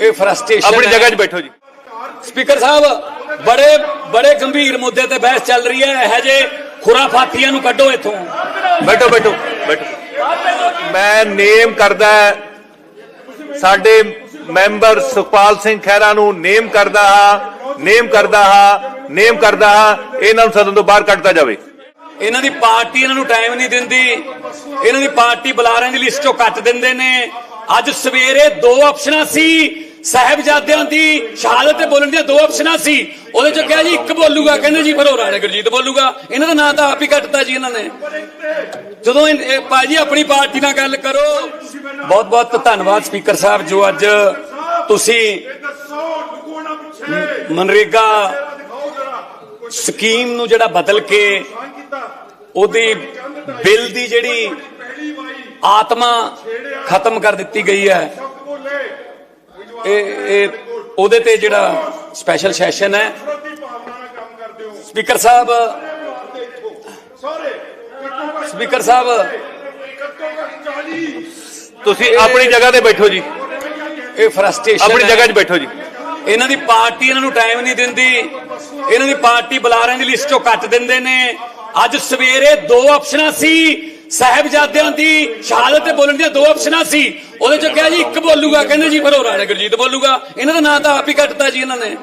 ਇਹ ਫਰਸਟ੍ਰੇਸ਼ਨ ਆਪਣੀ ਜਗ੍ਹਾ 'ਚ ਬੈਠੋ ਜੀ। ਸਪੀਕਰ ਸਾਹਿਬ ਬੜੇ ਬੜੇ ਗੰਭੀਰ ਮੁੱਦੇ ਤੇ ਬਹਿਸ ਚੱਲ ਰਹੀ ਹੈ। ਇਹ ਜੇ ਖੁਰਾਫਾਤੀਆਂ ਨੂੰ ਕੱਢੋ ਇੱਥੋਂ। ਬੈਠੋ ਬੈਠੋ ਬੈਠੋ। ਮੈਂ ਨੇਮ ਕਰਦਾ ਸਾਡੇ ਮੈਂਬਰ ਸੁਖਪਾਲ ਸਿੰਘ ਖਹਿਰਾ ਨੂੰ ਨੇਮ ਕਰਦਾ ਹਾਂ ਨੇਮ ਕਰਦਾ ਹਾਂ ਨੇਮ ਕਰਦਾ ਹਾਂ। ਇਹਨਾਂ ਨੂੰ ਸਦਨ ਤੋਂ ਬਾਹਰ ਕੱਢਤਾ ਜਾਵੇ। ਇਹਨਾਂ ਦੀ ਪਾਰਟੀ ਇਹਨਾਂ ਨੂੰ ਟਾਈਮ ਨਹੀਂ ਦਿੰਦੀ। ਇਹਨਾਂ ਦੀ ਪਾਰਟੀ ਬੁਲਾਰਿਆਂ ਦੀ ਲਿਸਟ ਚੋਂ ਕੱਟ ਦਿੰਦੇ ਨੇ। ਅੱਜ ਸਵੇਰੇ ਦੋ ਆਪਸ਼ਨਾਂ ਸੀ। ਸਾਹਿਬਜ਼ਾਦਿਆਂ ਦੀ ਸ਼ਹਾਦਤ ਤੇ ਬੋਲਣ ਦੀਆਂ ਦੋ ਆਪਸ਼ਨਾਂ ਸੀ। ਉਹਦੇ ਚੋਂ ਕਿਹਾ ਜੀ, ਇੱਕ ਬੋਲੂਗਾ, ਕਹਿੰਦੇ ਜੀ ਫਿਰ ਉਹ ਰਾਣਾ ਗੁਰਜੀਤ ਬੋਲੂਗਾ। ਇਹਨਾਂ ਦਾ ਨਾਂ ਤਾਂ ਆਪ ਹੀ ਕੱਟਤਾ ਜੀ ਇਹਨਾਂ ਨੇ। ਜਦੋਂ ਇਹ- ਇਹ ਭਾਜੀ ਆਪਣੀ ਪਾਰਟੀ ਨਾਲ ਗੱਲ ਕਰੋ ਬਹੁਤ ਬਹੁਤ ਧੰਨਵਾਦ ਸਪੀਕਰ ਸਾਹਿਬ ਜੋ ਅੱਜ ਤੁਸੀਂ ਮਨਰੇਗਾ ਸਕੀਮ ਨੂੰ ਜਿਹੜਾ ਬਦਲ ਕੇ ਉਹਦੀ ਬਿੱਲ ਦੀ ਜਿਹੜੀ ਆਤਮਾ ਖਤਮ ਕਰ ਦਿੱਤੀ ਗਈ ਹੈ। ਇਹ ਇਹ ਉਹਦੇ ਤੇ ਜਿਹੜਾ ਸਪੈਸ਼ਲ ਸੈਸ਼ਨ ਹੈ। ਸਪੀਕਰ ਸਾਹਿਬ ਸਪੀਕਰ ਸਾਹਿਬ ਤੁਸੀਂ ਆਪਣੀ ਜਗ੍ਹਾ ਤੇ ਬੈਠੋ ਜੀ। ਇਹ ਫਰਸਟ੍ਰੇਸ਼ਨ ਆਪਣੀ ਜਗ੍ਹਾ 'ਚ ਬੈਠੋ ਜੀ। ਇਹਨਾਂ ਦੀ ਪਾਰਟੀ ਇਹਨਾਂ ਨੂੰ ਟਾਈਮ ਨਹੀਂ ਦਿੰਦੀ। ਇਹਨਾਂ ਦੀ ਪਾਰਟੀ ਬੁਲਾਰਿਆਂ ਦੀ ਲਿਸਟ ਚੋਂ ਕੱਟ ਦਿੰਦੇ ਨੇ। ਅੱਜ ਸਵੇਰੇ ਦੋ ਆਪਸ਼ਨਾਂ ਸੀ। ਸਾਹਿਬਜ਼ਾਦਿਆਂ ਦੀ ਸ਼ਹਾਦਤ ਤੇ ਬੋਲਣ ਦੀਆਂ ਦੋ ਆਪਸ਼ਨਾਂ ਸੀ। ਉਹਦੇ ਚੋਂ ਕਿਹਾ ਜੀ, ਇੱਕ ਬੋਲੂਗਾ। ਕਹਿੰਦੇ ਜੀ, ਫਿਰ ਉਹ ਰਾਣਾ ਗੁਰਜੀਤ ਬੋਲੂਗਾ। ਇਹਨਾਂ ਦਾ ਨਾਂ ਤਾਂ ਆਪ ਹੀ ਕੱਟਤਾ ਜੀ ਇਹਨਾਂ ਨੇ।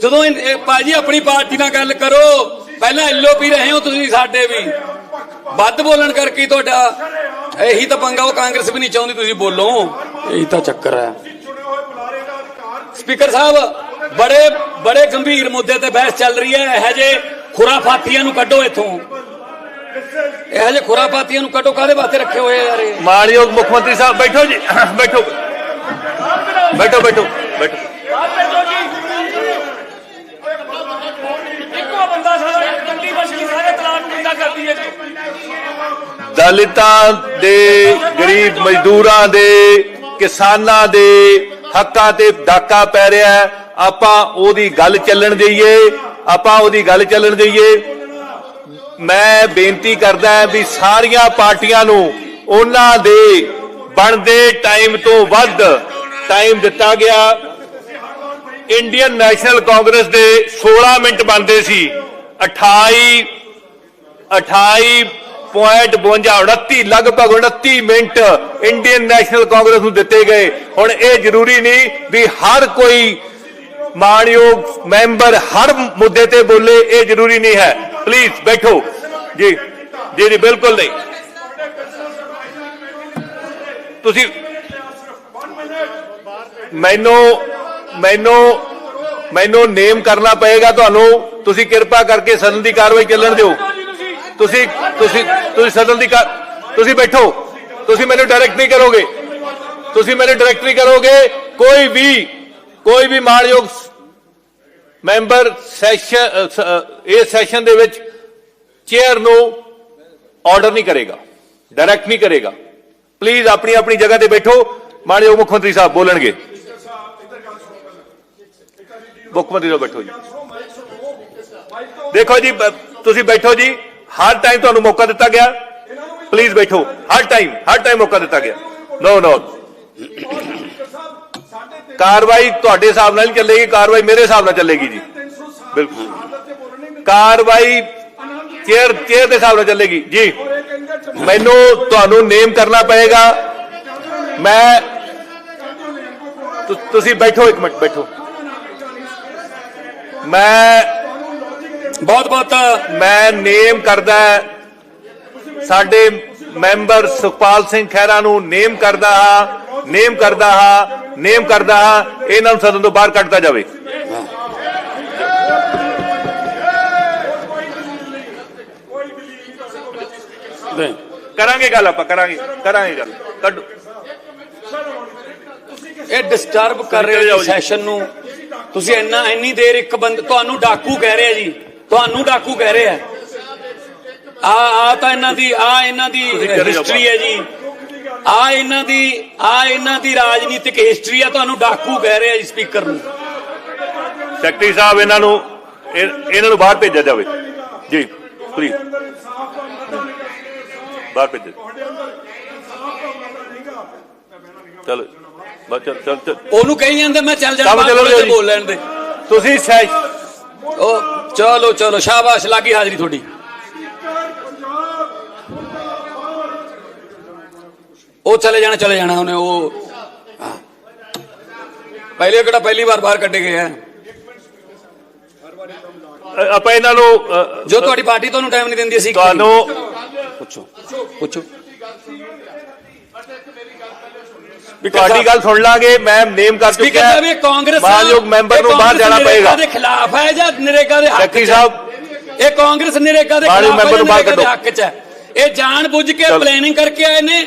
ਜਦੋਂ ਭਾਜੀ ਆਪਣੀ ਪਾਰਟੀ ਨਾਲ ਗੱਲ ਕਰੋ, ਪਹਿਲਾਂ ਐਲਓਪੀ ਰਹੇ ਹੋ ਤੁਸੀਂ ਸਾਡੇ ਵੀ। ਵੱਧ ਬੋਲਣ ਕਰਕੇ ਤੁਹਾਡਾ, ਇਹੀ ਤਾਂ ਪੰਗਾ ਉਹ ਕਾਂਗਰਸ ਵੀ ਨਹੀਂ ਚਾਹੁੰਦੀ ਤੁਸੀਂ ਬੋਲੋ। ਇਹੀ ਤਾਂ ਚੱਕਰ ਹੈ। ਸਪੀਕਰ ਸਾਹਿਬ, ਬੜੇ ਬੜੇ ਗੰਭੀਰ ਮੁੱਦੇ ਤੇ ਬਹਿਸ ਚੱਲ ਰਹੀ ਹੈ। ਇਹ ਜੇ ਖੁਰਾਫਾਤੀਆਂ ਨੂੰ ਕੱਢੋ ਇੱਥੋਂ। ਇਹ ਜੇ ਖੁਰਾਫਾਤੀਆਂ ਨੂੰ ਕੱਢੋ ਕਾਹਦੇ ਵਾਸਤੇ ਰੱਖੇ ਹੋਏ ਯਾਰ ਇਹ? ਮਾਨਯੋਗ ਮੁੱਖ ਮੰਤਰੀ ਸਾਹਿਬ ਬੈਠੋ ਜੀ। ਬੈਠੋ। ਬੈਠੋ ਬੈਠੋ ਬੈਠੋ। ਦਲਿਤਾਂ ਦੇ ਗਰੀਬ ਮਜ਼ਦੂਰਾਂ ਦੇ ਕਿਸਾਨਾਂ ਦੇ ਹੱਕਾਂ ਤੇ ਡਾਕਾ ਪੈ ਰਿਹਾ। ਆਪਾਂ ਉਹਦੀ ਗੱਲ ਚੱਲਣ ਦਈਏ ਆਪਾਂ ਉਹਦੀ ਗੱਲ ਚੱਲਣ ਦਈਏ। ਮੈਂ ਬੇਨਤੀ ਕਰਦਾ ਵੀ ਸਾਰੀਆਂ ਪਾਰਟੀਆਂ ਨੂੰ ਉਹਨਾਂ ਦੇ ਬਣਦੇ ਟਾਈਮ ਤੋਂ ਵੱਧ ਟਾਈਮ ਦਿੱਤਾ ਗਿਆ। ਇੰਡੀਅਨ ਨੈਸ਼ਨਲ ਕਾਂਗਰਸ ਦੇ 16 ਮਿੰਟ ਬਣਦੇ ਸੀ। 28 28.52 ਲਗਭਗ 29 ਮਿੰਟ ਇੰਡੀਅਨ ਨੈਸ਼ਨਲ ਕਾਂਗਰਸ ਨੂੰ ਦਿੱਤੇ ਗਏ। ਹੁਣ ਇਹ ਜ਼ਰੂਰੀ ਨਹੀਂ ਵੀ ਹਰ ਕੋਈ ਮਾਨਯੋਗ ਮੈਂਬਰ ਹਰ ਮੁੱਦੇ ਤੇ ਬੋਲੇ, ਇਹ ਜ਼ਰੂਰੀ ਨਹੀਂ ਹੈ। ਪਲੀਜ਼ ਬੈਠੋ ਜੀ ਜੀ ਜੀ ਬਿਲਕੁਲ ਨਹੀਂ ਤੁਸੀਂ ਮੈਨੂੰ ਮੈਨੂੰ ਮੈਨੂੰ ਨੇਮ ਕਰਨਾ ਪਏਗਾ ਤੁਹਾਨੂੰ ਤੁਸੀਂ ਕਿਰਪਾ ਕਰਕੇ ਸਦਨ ਦੀ ਕਾਰਵਾਈ ਚੱਲਣ ਦਿਓ ਤੁਸੀਂ ਤੁਸੀਂ ਤੁਸੀਂ ਸਦਨ ਦੀ ਤੁਸੀਂ ਬੈਠੋ ਤੁਸੀਂ ਮੈਨੂੰ ਡਾਇਰੈਕਟ ਨਹੀਂ ਕਰੋਗੇ ਤੁਸੀਂ ਮੈਨੂੰ ਡਾਇਰੈਕਟ ਨਹੀਂ ਕਰੋਗੇ ਕੋਈ ਵੀ ਕੋਈ ਵੀ ਮਾਣਯੋਗ ਮੈਂਬਰ ਸੈਸ਼ਨ ਇਹ ਸੈਸ਼ਨ ਦੇ ਵਿੱਚ ਚੇਅਰ ਨੂੰ ਆਰਡਰ ਨਹੀਂ ਕਰੇਗਾ, ਡਾਇਰੈਕਟ ਨਹੀਂ ਕਰੇਗਾ। ਪਲੀਜ਼ ਆਪਣੀ ਆਪਣੀ ਜਗ੍ਹਾ ਤੇ ਬੈਠੋ, ਮਾਨਯੋਗ ਮੁੱਖ ਮੰਤਰੀ ਸਾਹਿਬ ਬੋਲਣਗੇ। ਮੁੱਖ ਮੰਤਰੀ ਸਾਹਿਬ ਬੈਠੋ ਜੀ। ਦੇਖੋ ਜੀ ਤੁਸੀਂ ਬੈਠੋ ਜੀ, ਹਰ ਟਾਈਮ ਤੁਹਾਨੂੰ ਮੌਕਾ ਦਿੱਤਾ ਗਿਆ। ਪਲੀਜ਼ ਬੈਠੋ, ਹਰ ਟਾਈਮ ਹਰ ਟਾਈਮ ਮੌਕਾ ਦਿੱਤਾ ਗਿਆ। ਨੋ ਨੋ ਕਾਰਵਾਈ ਤੁਹਾਡੇ ਹਿਸਾਬ ਨਾਲ ਨਹੀਂ ਚੱਲੇਗੀ ਕਾਰਵਾਈ ਮੇਰੇ ਹਿਸਾਬ ਨਾਲ ਚੱਲੇਗੀ ਜੀ। ਬਿਲਕੁਲ। ਕਾਰਵਾਈ ਚੇਅਰ ਚੇਅਰ ਦੇ ਹਿਸਾਬ ਨਾਲ ਚੱਲੇਗੀ। ਜੀ। ਮੈਨੂੰ ਤੁਹਾਨੂੰ ਨੇਮ ਕਰਨਾ ਪਏਗਾ। ਮੈਂ ਤੁਸੀਂ ਬੈਠੋ ਇੱਕ ਮਿੰਟ ਬੈਠੋ। ਮੈਂ ਬਹੁਤ ਬਹੁਤ ਮੈਂ ਨੇਮ ਕਰਦਾ ਸਾਡੇ ਮੈਂਬਰ ਸੁਖਪਾਲ ਸਿੰਘ ਖਹਿਰਾ ਨੂੰ ਨੇਮ ਕਰਦਾ ਹਾਂ। ਨੇਮ ਕਰਦਾ ਹਾਂ। ਨੇਮ ਕਰਦਾ ਹਾਂ ਇਹਨਾਂ ਨੂੰ ਸਦਨ ਤੋਂ ਬਾਹਰ ਕੱਢਤਾ ਜਾਵੇ। ਕਰਾਂਗੇ ਗੱਲ ਆਪਾਂ ਕਰਾਂਗੇ ਕਰਾਂਗੇ ਗੱਲ। ਕੱਢੋ। ਇਹ ਡਿਸਟਰਬ ਕਰ ਰਹੇ ਹੋ। ਸੈਸ਼ਨ ਨੂੰ। ਤੁਸੀਂ ਇੰਨਾ ਇੰਨੀ ਦੇਰ ਇੱਕ ਬੰਦ ਤੁਹਾਨੂੰ ਡਾਕੂ ਕਹਿ ਰਿਹਾ ਜੀ। ਤੁਹਾਨੂੰ ਡਾਕੂ ਕਹਿ ਰਿਹਾ। ਆ ਆ ਤਾਂ ਇਹਨਾਂ ਦੀ ਆ ਇਹਨਾਂ ਦੀ ਹਿਸਟਰੀ ਹੈ ਜੀ। ਆ ਇਹਨਾਂ ਦੀ ਆ ਇਹਨਾਂ ਦੀ ਰਾਜਨੀਤਿਕ ਹਿਸਟਰੀ ਆ ਤੁਹਾਨੂੰ ਡਾਕੂ ਕਹਿ ਰਿਹਾ ਜੀ ਸਪੀਕਰ ਨੂੰ। ਸੈਕਟਰੀ ਸਾਹਿਬ ਇਹਨਾਂ ਨੂੰ ਇਹ- ਇਹਨਾਂ ਨੂੰ ਬਾਹਰ ਭੇਜਿਆ ਜਾਵੇ। ਜੀ ਪਲੀਜ਼ ਬਾਹਰ ਭੇਜੋ ਚਲੋ ਬਸ ਚੱਲ ਚੱਲ ਚੱਲ। ਉਹਨੂੰ ਕਹੀ ਜਾਂਦੇ ਮੈਂ ਚੱਲ ਜਾਣਾ। ਬੋਲ ਲੈਣ ਦੇ। ਤੁਸੀਂ ਉਹ ਚਲੋ ਚਲੋ ਸ਼ਾਬਾਸ਼ ਲੱਗੀ ਹਾਜ਼ਰੀ ਤੁਹਾਡੀ। ਉਹ ਚਲੇ ਜਾਣਾ ਚਲੇ ਜਾਣਾ ਉਹਨੇ ਉਹ। ਪਹਿਲੇ ਕਿਹੜਾ ਪਹਿਲੀ ਵਾਰ ਬਾਹਰ ਕੱਢੇ ਗਏ ਆ ਆਪਾਂ ਇਹਨਾਂ ਨੂੰ ਜੋ ਤੁਹਾਡੀ ਪਾਰਟੀ ਤੁਹਾਨੂੰ ਟਾਈਮ ਨਹੀਂ ਦਿੰਦੀ ਅਸੀਂ ਤੁਹਾਨੂੰ ਪੁੱਛੋ ਪੁੱਛੋ ਤੁਹਾਡੀ ਗੱਲ ਸੁਣ ਲਾਂਗੇ ਮੈਂ ਨੇਮ ਕਰ ਸਪੀਕਰ ਚੁੱਕਿਆ ਸਾਹਿਬ ਇਹ ਕਾਂਗਰਸ ਮਾਨਯੋਗ ਮੈਂਬਰ ਨੂੰ ਬਾਹਰ ਜਾਣਾ ਪਏਗਾ ਦੇ ਖਿਲਾਫ ਹੈ ਜਾਂ ਨਰੇਗਾ ਦੇ ਹੱਕ ਸੈਕਟਰੀ ਚ ਹੈ? ਸਾਹਿਬ ਇਹ ਕਾਂਗਰਸ ਨਰੇਗਾ ਦੇ ਖਿਲਾਫ ਹੈ ਮੈਂਬਰ ਨੂੰ ਬਾਹਰ ਕੱਢੋ। ਇਹ ਜਾਣ ਬੁੱਝ ਕੇ। ਪਲੈਨਿੰਗ ਕਰਕੇ ਆਏ ਨੇ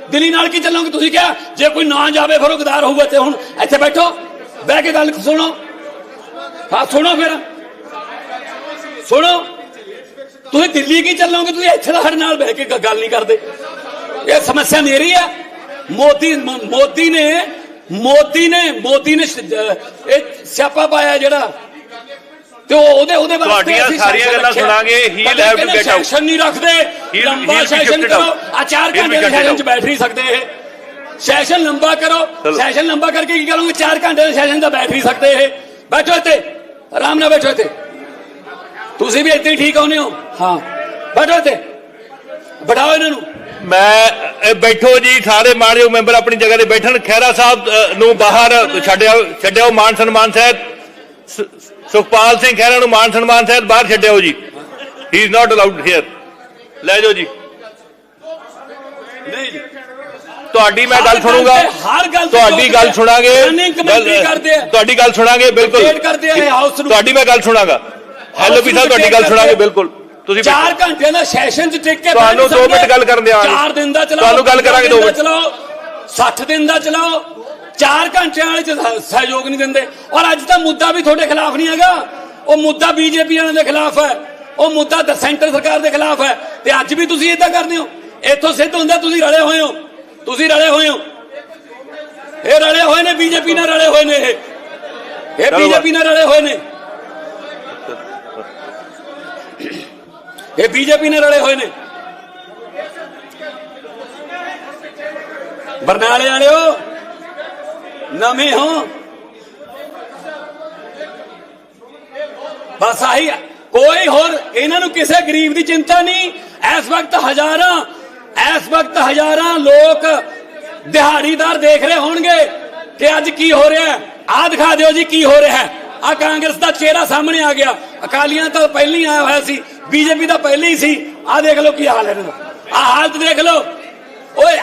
ਦਿੱਲੀ ਨਾਲ ਕੀ ਚੱਲੋਗੇ ਤੁਸੀਂ ਕਿਹਾ ਜੇ ਕੋਈ ਨਾ ਜਾਵੇ ਫਿਰ ਉਹ ਗਦਾਰ ਹੋਊਗਾ ਤੇ ਹੁਣ ਇੱਥੇ ਬੈਠੋ ਬਹਿ ਕੇ ਗੱਲ ਸੁਣੋ ਹਾਂ ਸੁਣੋ ਫਿਰ ਸੁਣੋ ਤੁਸੀਂ ਦਿੱਲੀ ਕੀ ਚੱਲੋਗੇ ਤੁਸੀਂ ਇੱਥੇ ਦਾ ਸਾਡੇ ਨਾਲ ਬਹਿ ਕੇ ਗ- ਗੱਲ ਨਹੀਂ ਕਰਦੇ ਇਹ ਸਮੱਸਿਆ ਮੇਰੀ ਹੈ ਮੋਦੀ ਮ- ਮੋਦੀ ਨੇ ਮੋਦੀ ਨੇ ਮੋਦੀ ਨੇ ਸ਼- ਅਹ ਇਹ ਸਿਆਪਾ ਪਾਇਆ ਜਿਹੜਾ ਤੇ ਉਹ ਉਹਦੇ ਉਹਦੇ ਵਾਸਤੇ ਤੁਹਾਡੀਆਂ ਅਸੀਂ ਸਾਰੀਆਂ ਸੈਸ਼ਨ ਗੱਲਾਂ ਰੱਖਿਆ। ਸੁਣਾਂਗੇ, he'll ਕਦੇ have to ਕਹਿੰਦੇ get out. ਸੈਸ਼ਨ ਨਹੀਂ ਰੱਖਦੇ He'll- ਲੰਬਾ ਸੈਸ਼ਨ ਕਰੋ. ਆ 4 He'll be ਘੰਟੇ ਦੇ ਸੈਸ਼ਨ ਚ. ਬੈਠ ਨਹੀਂ ਸਕਦੇ ਇਹ। ਸੈਸ਼ਨ ਲੰਬਾ ਕਰੋ। ਸੈਸ਼ਨ ਲੰਬਾ ਕਰਕੇ ਕੀ ਕਰੋਗੇ? 4 ਘੰਟੇ ਦੇ ਸੈਸ਼ਨ ਦਾ ਬੈਠ ਨਹੀਂ ਸਕਦੇ ਇਹ। ਬੈਠੋ ਇੱਥੇ। ਆਰਾਮ ਨਾਲ ਬੈਠੋ ਇੱਥੇ। ਤੁਸੀਂ ਵੀ ਇੱਥੇ ਹੀ ਠੀਕ ਆਉਨੇ ਹੋ। ਹਾਂ। ਬੈਠੋ ਇੱਥੇ। ਬਿਠਾਓ ਇਹਨਾਂ ਨੂੰ। ਮੈਂ ਇਹ ਬੈਠੋ ਜੀ ਸਾਰੇ ਮਾਣਯੋਗ ਮੈਂਬਰ ਆਪਣੀ ਜਗ੍ਹਾ ਤੇ ਬੈਠਣ। ਖਹਿਰਾ ਸਾਹਿਬ ਨੂੰ ਬਾਹਰ ਛੱਡਿਆ ਛੱਡਿਓ ਮਾਨ ਸਨਮਾਨ ਸਹਿਤ ਸੁਖਪਾਲ ਸਿੰਘ ਖਹਿਰਾ ਨੂੰ ਮਾਨ ਸਨਮਾਨ ਸਹਿਤ ਬਾਹਰ ਛੱਡਿਓ ਜੀ। He is not allowed here ਲੈ ਜਾਓ ਜੀ ਨਹੀਂ ਤੁਹਾਡੀ ਮੈਂ ਗੱਲ ਸੁਣੂਗਾ ਹਰ ਗੱਲ ਤੁਹਾਡੀ ਗੱਲ ਸੁਣਾਂਗੇ। ਤੁਹਾਡੀ ਗੱਲ ਸੁਣਾਂਗੇ ਬਿਲਕੁਲ। ਤੁਹਾਡੀ ਮੈਂ ਗੱਲ ਸੁਣਾਗਾ ਐਲਓਪੀ ਸਾਹਿਬ ਤੁਹਾਡੀ ਗੱਲ ਸੁਣਾਂਗੇ ਬਿਲਕੁਲ ਤੁਸੀਂ ਬੈਠੋ। 4 ਘੰਟੇ ਦਾ ਸੈਸ਼ਨ ਚ ਟਿਕ ਕੇ ਤੁਹਾਨੂੰ ਬੈਠ ਦੋ ਮਿੰਟ ਸਕਦੇ। ਗੱਲ ਕਰਨ ਦਿਆਂਗੇ। ਚਾਰ ਦਿਨ ਦਾ ਚਲਾਓ ਤੁਹਾਨੂੰ ਗੱਲ ਕਰਾਂਗੇ ਦੋ ਦਿਨ ਦਾ ਮਿੰਟ। ਚਲਾਓ 60 ਦਿਨ ਦਾ ਚਲਾਓ 4 ਘੰਟਿਆਂ ਵਾਲੇ ਚ ਸਹ- ਸਹਿਯੋਗ ਨਹੀਂ ਦਿੰਦੇ ਔਰ ਅੱਜ ਤਾਂ ਮੁੱਦਾ ਵੀ ਤੁਹਾਡੇ ਖਿਲਾਫ ਨਹੀਂ ਹੈਗਾ ਉਹ ਮੁੱਦਾ ਬੀਜੇਪੀ ਵਾਲਿਆਂ ਦੇ ਖਿਲਾਫ ਹੈ ਉਹ ਮੁੱਦਾ ਤਾਂ ਸੈਂਟਰ ਸਰਕਾਰ ਦੇ ਖਿਲਾਫ ਹੈ ਤੇ ਅੱਜ ਵੀ ਤੁਸੀਂ ਇਦਾਂ ਕਰਦੇ ਹੋ? ਇੱਥੋਂ ਸਿੱਧ ਹੁੰਦਾ ਤੁਸੀਂ ਰਲੇ ਹੋਏ ਹੋ। ਤੁਸੀਂ ਰਲੇ ਹੋਏ ਹੋ। ਇਹ ਰਲੇ ਹੋਏ ਨੇ ਬੀਜੇਪੀ ਨਾਲ ਰਲੇ ਹੋਏ ਨੇ ਇਹ। ਇਹ ਬੀਜੇਪੀ ਨਾਲ ਰਲੇ ਹੋਏ ਨੇ। ਇਹ ਬੀਜੇਪੀ ਨਾਲ ਰਲੇ ਹੋਏ ਨੇ। ਬਰਨਾਲੇ ਵਾਲਿਓ ਨਵੇਂ ਹੋ। ਬਸ ਆਹੀ ਕੋਈ ਹੋਰ, ਇਹਨਾਂ ਨੂੰ ਕਿਸੇ ਗਰੀਬ ਦੀ ਚਿੰਤਾ ਨਹੀਂ। ਇਸ ਵਕਤ ਹਜ਼ਾਰਾਂ, ਇਸ ਵਕਤ ਹਜ਼ਾਰਾਂ ਲੋਕ ਦਿਹਾੜੀਦਾਰ ਦੇਖ ਰਹੇ ਹੋਣਗੇ ਕਿ ਅੱਜ ਕੀ ਹੋ ਰਿਹਾ ਹੈ। ਦਿਖਾ ਦਿਓ ਜੀ ਕੀ ਹੋ ਰਿਹਾ ਹੈ। ਆ ਕਾਂਗਰਸ ਦਾ ਚਿਹਰਾ ਸਾਹਮਣੇ ਆ ਗਿਆ। ਅਕਾਲੀਆਂ ਤਾਂ ਪਹਿਲਾਂ ਹੀ ਆਇਆ ਹੋਇਆ ਸੀ, ਬੀਜੇਪੀ ਦਾ ਪਹਿਲਾਂ ਹੀ ਸੀ। ਆ ਦੇਖ ਲਓ ਕੀ ਹਾਲ ਹੈ ਇਹਨਾਂ ਦਾ। ਆ ਹਾਲਤ ਦੇਖ ਲਓ। ਓਏ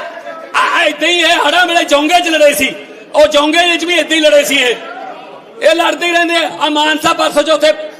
ਆ ਇਦਾਂ ਹੀ ਇਹ ਹੜਾ ਵੇਲੇ ਜੌਂਗੇ ਚ ਲੜੇ ਸੀ। ਉਹ ਜੌਂਗੇ ਵਿੱਚ ਵੀ ਇਦਾਂ ਹੀ ਲੜੇ ਸੀ ਇਹ। ਇਹ ਲੜਦੇ ਹੀ ਰਹਿੰਦੇ ਆ। ਮਾਨਸਾ ਪਰਸੋਂ ਚ ਉੱਥੇ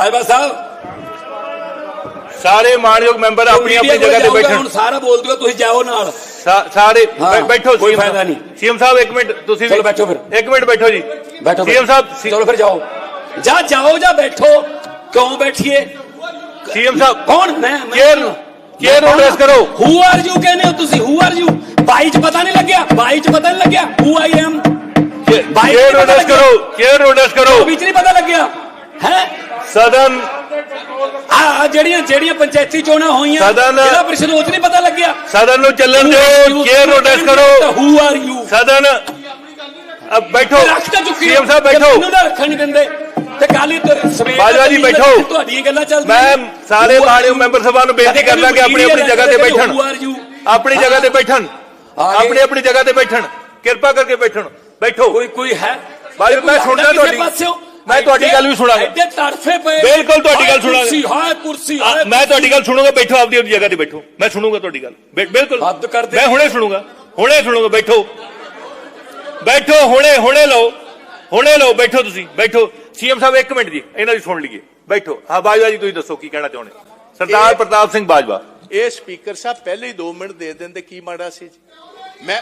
ਬਾਈਬਾ ਸਾਹਿਬ ਸਾਰੇ ਮਾਨਯੋਗ ਮੈਂਬਰ ਆਪਣੀ ਆਪਣੀ media ਕੋਲ ਜਗ੍ਹਾ ਤੇ ਜਾਊਗਾ, ਬੈਠਣ ਹੁਣ ਸਾਰਾ ਬੋਲ ਦਿਓ ਤੁਸੀਂ ਜਾਓ ਨਾਲ ਸਾ- ਸਾਰੇ ਹਾਂ, ਬੈ- ਬੈਠੋ ਕੋਈ CM ਫਾਇਦਾ ਸਾਹਿਬ। ਨਹੀਂ। CM ਸਾਹਿਬ ਇੱਕ ਮਿੰਟ ਤੁਸੀਂ ਵੀ- ਚਲੋ ਬੈਠੋ ਫਿਰ। ਇੱਕ ਮਿੰਟ ਬੈਠੋ ਜੀ ਬੈਠੋ ਸੀਐਮ ਸਾਹਿਬ ਚਲੋ ਫਿਰ ਜਾਓ ਜਾ ਜਾਓ ਜਾਂ ਬੈਠੋ ਕਿਉਂ ਬੈਠੀਏ ਸੀਐਮ ਸਾਹਿਬ ਕੌਣ ਮੈਂ ਮੈਂ- ਚੇਅਰ ਨੂੰ ਚੇਅਰ ਨੂੰ address ਕਰੋ ਹੂ ਆਰ ਯੂ ਕਹਿੰਦੇ ਹੋ ਤੁਸੀਂ ਹੂ ਆਰ ਯੂ ਬਾਈ ਚ ਪਤਾ ਨਹੀਂ ਲੱਗਿਆ ਬਾਈ ਚ ਪਤਾ ਨਹੀਂ ਲੱਗਿਆ ਹੂ ਆਈ ਐਮ ਬਾਈ ਚੇਅਰ ਨੂੰ ਪਤਾ address ਕਰੋ ਚੇਅਰ ਨੂੰ address ਕਰੋ ਵਿੱਚ ਨਹੀਂ ਪਤਾ ਲੱਗਿਆ ਹੈ ਸਦਨ ਆ ਜਿਹੜੀਆਂ ਜਿਹੜੀਆਂ ਪੰਚਾਇਤੀ ਚੋਣਾਂ ਹੋਈਆਂ ਸਦਨ- ਇਹਦਾ ਪ੍ਰੀਸ਼ਦ ਉਹ ਚ ਨਹੀਂ ਪਤਾ ਲੱਗਿਆ। ਸਦਨ ਨੂੰ ਚੱਲਣ ਦਿਓ ਚੇਅਰ ਨੂੰ address ਕਰੋ। ਹੂ ਆਰ ਯੂ ਸਦਨ ਅਬ ਬੈਠੋ। ਰੱਖ ਤਾਂ ਚੁੱਕੀ ਸੀਐਮ ਸਾਹਿਬ ਬੈਠੋ। ਮੈਨੂੰ ਨਾ ਰੱਖਣ ਨਹੀਂ ਦਿੰਦੇ। ਤੇ ਕੱਲ ਹੀ ਸਵੇਰ ਬਾਜਵਾ ਜੀ, ਬੈਠੋ। ਤੁਹਾਡੀਆਂ ਗੱਲਾਂ ਚੱਲਦੀਆਂ ਮੈਂ ਸਾਰੇ ਮਾਨਯੋਗ ਮੈਂਬਰ ਸਭਾ ਨੂੰ ਬੇਨਤੀ ਕਰਦਾ ਕਿ ਆਪਣੀ ਆਪਣੀ ਜਗ੍ਹਾ ਤੇ ਬੈਠਣ। ਹੂ ਆਰ ਯੂ ਆਪਣੀ ਜਗ੍ਹਾ ਤੇ ਬੈਠਣ। ਆਪਣੀ ਆਪਣੀ ਜਗ੍ਹਾ ਤੇ ਬੈਠਣ। ਕਿਰਪਾ ਕਰਕੇ ਬੈਠਣ। ਬੈਠੋ। ਕੋਈ ਕੋਈ ਹੈ? ਕੋਈ ਮੈਂ ਸੁਣਦਾ ਕਿਸੇ ਤੁਹਾਡੀ। ਪਾਸਿਓਂ? ਮੈਂ ਤੁਹਾਡੀ ਗੱਲ ਵੀ ਸੁਣਾਂਗਾ। ਐਡੇ ਤੜਫੇ ਪਏ ਬਿਲਕੁਲ ਤੁਹਾਡੀ ਗੱਲ ਸੁਣਾਂਗਾ। ਕੁਰਸੀ ਹਾਏ ਕੁਰਸੀ ਮੈਂ ਤੁਹਾਡੀ ਗੱਲ ਸੁਣੂਗਾ ਬੈਠੋ ਆਪਦੀ ਆਪਦੀ ਜਗ੍ਹਾ ਤੇ ਬੈਠੋ। ਮੈਂ ਸੁਣੂਗਾ ਤੁਹਾਡੀ ਗੱਲ। ਬਿਲਕੁਲ। ਹੱਦ ਕਰ ਦੇ। ਮੈਂ ਹੁਣੇ ਸੁਣੂਗਾ। ਹੁਣੇ ਸੁਣੂਗਾ ਬੈਠੋ। ਬੈਠੋ ਹੁਣੇ ਹੁਣੇ ਲਓ। ਹੁਣੇ ਲਓ ਬੈਠੋ ਤੁਸੀਂ। ਬੈਠੋ। ਸੀਐਮ ਸਾਹਿਬ ਇੱਕ ਮਿੰਟ ਜੀ ਇਹਨਾਂ ਦੀ ਸੁਣ ਲਈਏ। ਬੈਠੋ। ਹਾਂ ਬਾਜਵਾ ਜੀ ਤੁਸੀਂ ਦੱਸੋ ਕੀ ਕਹਿਣਾ ਚਾਹੁੰਦੇ? ਸਰਦਾਰ ਪ੍ਰਤਾਪ ਸਿੰਘ ਬਾਜਵਾ। ਇਹ ਸਪੀਕਰ ਸਾਹਿਬ ਪਹਿਲੇ ਹੀ 2 ਮਿੰਟ ਦੇ ਦਿੰਦੇ ਕੀ ਮਾੜਾ ਸੀ ਜੀ? ਮੈਂ